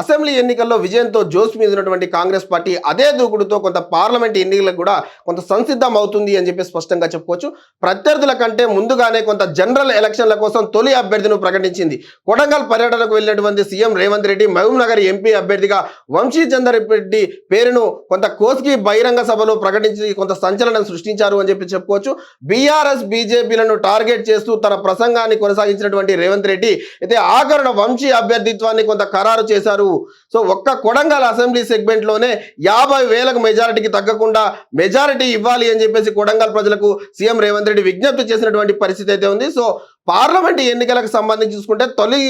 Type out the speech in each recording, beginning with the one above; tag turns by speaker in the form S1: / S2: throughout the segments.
S1: Assembly ఎన్నికల్లో విజయంతో Jose మీద ఉన్నటువంటి కాంగ్రెస్ పార్టీ అదే దూకుడుతో కొంత పార్లమెంట్ ఎన్నికలకు కూడా కొంత సంసిద్ధం అవుతుంది అని చెప్పి స్పష్టంగా చెప్పుకోవచ్చు. ప్రత్యర్థుల కంటే ముందుగానే కొంత జనరల్ ఎలక్షన్ల కోసం తొలి అభ్యర్థిని ప్రకటించింది. కొడంగల్ పర్యటనకు వెళ్ళినటువంటి సీఎం రేవంత్ రెడ్డి మహబూబ్ నగర్ ఎంపీ అభ్యర్థిగా వంశీ చందర్ రెడ్డి పేరును కొంత కోస్కి బహిరంగ సభలో ప్రకటించి కొంత సంచలనం సృష్టించారు అని చెప్పి చెప్పుకోవచ్చు. బీఆర్ఎస్ బీజేపీలను టార్గెట్ చేస్తూ తన ప్రసంగాన్ని కొనసాగించినటువంటి రేవంత్ రెడ్డి అయితే ఆఖరణ వంశీ అభ్యర్థిత్వాన్ని కొంత ఖరారు చేశారు సో ఒక్క కొడంగల్ అసెంబ్లీ సెగ్మెంట్లోనే యాభై వేలకు మెజారిటీకి తగ్గకుండా మెజారిటీ ఇవ్వాలి అని చెప్పేసి కొడంగల్ ప్రజలకు సీఎం రేవంత్ రెడ్డి విజ్ఞప్తి చేసినటువంటి పరిస్థితి అయితే ఉంది. సో పార్లమెంట్ ఎన్నికలకు సంబంధించి చూసుకుంటే తొలి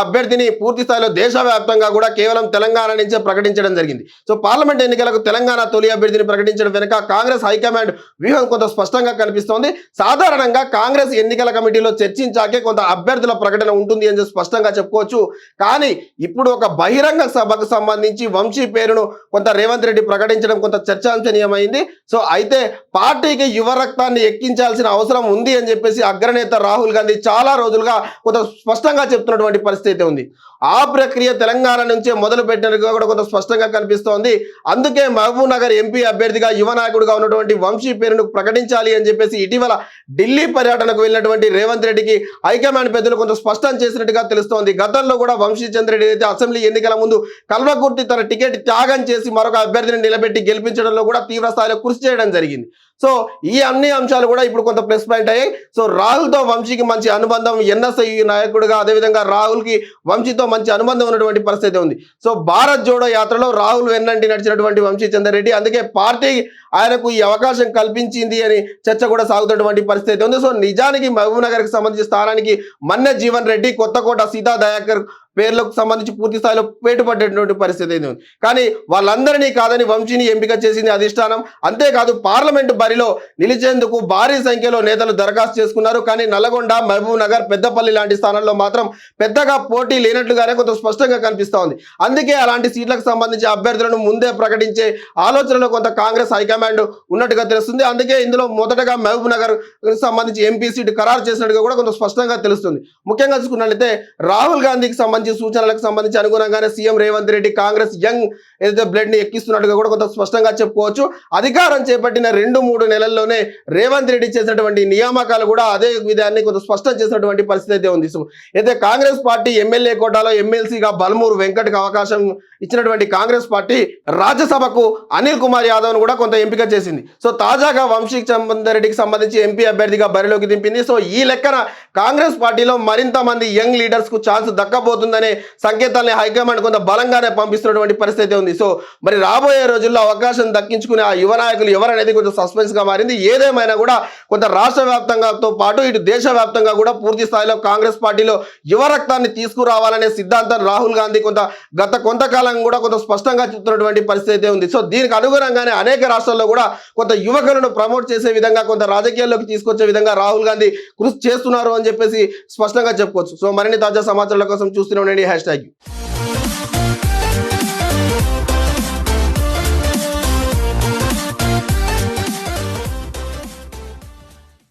S1: అభ్యర్థిని పూర్తి స్థాయిలో దేశవ్యాప్తంగా కూడా కేవలం తెలంగాణ నుంచే ప్రకటించడం జరిగింది. సో పార్లమెంట్ ఎన్నికలకు తెలంగాణ తొలి అభ్యర్థిని ప్రకటించడం వెనుక కాంగ్రెస్ హైకమాండ్ వ్యూహం కొంత స్పష్టంగా కనిపిస్తోంది. సాధారణంగా కాంగ్రెస్ ఎన్నికల కమిటీలో చర్చించాకే కొంత అభ్యర్థుల ప్రకటన ఉంటుంది అని స్పష్టంగా చెప్పుకోవచ్చు. కానీ ఇప్పుడు ఒక బహిరంగ సభకు సంబంధించి వంశీ పేరును కొంత రేవంత్ రెడ్డి ప్రకటించడం కొంత చర్చాంశనీయమైంది. సో అయితే పార్టీకి యువ రక్తాన్ని ఎక్కించాల్సిన అవసరం ఉంది అని చెప్పేసి అగ్రనేత రాహుల్ గాంధీ చాలా రోజులుగా కొంత స్పష్టంగా చెప్తున్నటువంటి పరిస్థితి అయితే ఉంది. ఆ ప్రక్రియ తెలంగాణ నుంచే మొదలు పెట్టినట్టుగా కూడా కొంత స్పష్టంగా కనిపిస్తోంది. అందుకే మహబూబ్ నగర్ ఎంపీ అభ్యర్థిగా యువ నాయకుడిగా ఉన్నటువంటి వంశీ పేరును ప్రకటించాలి అని చెప్పేసి ఇటీవల ఢిల్లీ పర్యటనకు వెళ్ళినటువంటి రేవంత్ రెడ్డికి హైకమాండ్ పెద్దలు కొంత స్పష్టం చేసినట్టుగా తెలుస్తోంది. గతంలో కూడా వంశీ చంద్రెడ్డి అయితే అసెంబ్లీ ఎన్నికల ముందు కల్వకుర్తి తన టికెట్ త్యాగం చేసి మరొక అభ్యర్థిని నిలబెట్టి గెలిపించడంలో కూడా తీవ్ర స్థాయిలో కృషి చేయడం జరిగింది. సో ఈ అన్ని అంశాలు కూడా ఇప్పుడు కొంత ప్లస్ పాయింట్ అయ్యాయి. సో రాహుల్తో వంశీకి మంచి అనుబంధం ఎన్ఎస్ఐ నాయకుడిగా అదేవిధంగా రాహుల్కి వంశీతో మంచి అనుబంధం ఉన్నటువంటి పరిస్థితి ఉంది. సో భారత్ జోడో యాత్రలో రాహుల్ వెన్నంటి నడిచినటువంటి వంశీ చంద్రెడ్డి అందుకే పార్టీ ఆయనకు ఈ అవకాశం కల్పించింది అని చర్చ కూడా సాగుతున్నటువంటి పరిస్థితి ఉంది. సో నిజానికి మహబూబ్ నగర్కి సంబంధించిన స్థానానికి మన్నె జీవన్ రెడ్డి కొత్తకోట సీతా దయాకర్ పేర్లకు సంబంధించి పూర్తి స్థాయిలో పేటుపడ్డటువంటి పరిస్థితి అయితే ఉంది కానీ వాళ్ళందరినీ కాదని వంశీని ఎంపిక చేసింది అధిష్టానం. అంతేకాదు పార్లమెంటు బరిలో నిలిచేందుకు భారీ సంఖ్యలో నేతలు దరఖాస్తు చేసుకున్నారు. కానీ నల్లగొండ మహబూబ్ నగర్ పెద్దపల్లి లాంటి స్థానాల్లో మాత్రం పెద్దగా పోటీ లేనట్లుగానే కొంత స్పష్టంగా కనిపిస్తూ ఉంది అందుకే అలాంటి సీట్లకు సంబంధించి అభ్యర్థులను ముందే ప్రకటించే ఆలోచనలో కొంత కాంగ్రెస్ హైకమాండ్ ఉన్నట్టుగా తెలుస్తుంది. అందుకే ఇందులో మొదటగా మహబూబ్ నగర్ సంబంధించి ఎంపీ సీటు ఖరారు చేసినట్టుగా కూడా కొంత స్పష్టంగా తెలుస్తుంది. ముఖ్యంగా చూసుకున్నట్లయితే రాహుల్ గాంధీకి సంబంధించి సూచనలకు సంబంధించి అనుగుణంగానే సీఎం రేవంత్ రెడ్డి కాంగ్రెస్ యంగ్ ఏదైతే బ్లడ్ని ఎక్కిస్తున్నట్టుగా కూడా కొంత స్పష్టంగా చెప్పుకోవచ్చు. అధికారం చేపట్టిన రెండు మూడు నెలల్లోనే రేవంత్ రెడ్డి చేసినటువంటి నియామకాలు కూడా అదే విధాన్ని కొంత స్పష్టం చేసినటువంటి పరిస్థితి అయితే ఉంది. సో అయితే కాంగ్రెస్ పార్టీ ఎమ్మెల్యే కోటాలో ఎమ్మెల్సీగా బల్మూరు వెంకట్కి అవకాశం ఇచ్చినటువంటి కాంగ్రెస్ పార్టీ రాజ్యసభకు అనిల్ కుమార్ యాదవ్ను కూడా కొంత ఎంపిక చేసింది. సో తాజాగా వంశీ రెడ్డికి సంబంధించి ఎంపీ అభ్యర్థిగా బరిలోకి దింపింది. సో ఈ లెక్కన కాంగ్రెస్ పార్టీలో మరింత మంది యంగ్ లీడర్స్కు ఛాన్స్ దక్కబోతుందనే సంకేతాన్ని హైకమాండ్ కొంత బలంగానే పంపిస్తున్నటువంటి పరిస్థితి ఉంది. సో మరి రాబోయే రోజుల్లో అవకాశం దక్కించుకునే ఆ యువ నాయకులు ఎవరనేది కొంచెం సస్పెన్స్గా మారింది. ఏదేమైనా కూడా కొంత రాష్ట్ర వ్యాప్తంగాతో పాటు ఇటు దేశవ్యాప్తంగా కూడా పూర్తి స్థాయిలో కాంగ్రెస్ పార్టీలో యువ రక్తాన్ని తీసుకురావాలనే సిద్ధాంతం రాహుల్ గాంధీ కొంత గత కొంతకాలం కూడా కొంత స్పష్టంగా చెప్తున్నటువంటి పరిస్థితి ఉంది. సో దీనికి అనుగుణంగానే అనేక రాష్ట్రాల్లో కూడా కొంత యువకులను ప్రమోట్ చేసే విధంగా కొంత రాజకీయాల్లోకి తీసుకొచ్చే విధంగా రాహుల్ గాంధీ కృషి చేస్తున్నారు అని చెప్పేసి స్పష్టంగా చెప్పుకోవచ్చు. సో మరిన్ని తాజా సమాచారాల కోసం చూస్తున్న ఉండండి హ్యాష్ ట్యాగ్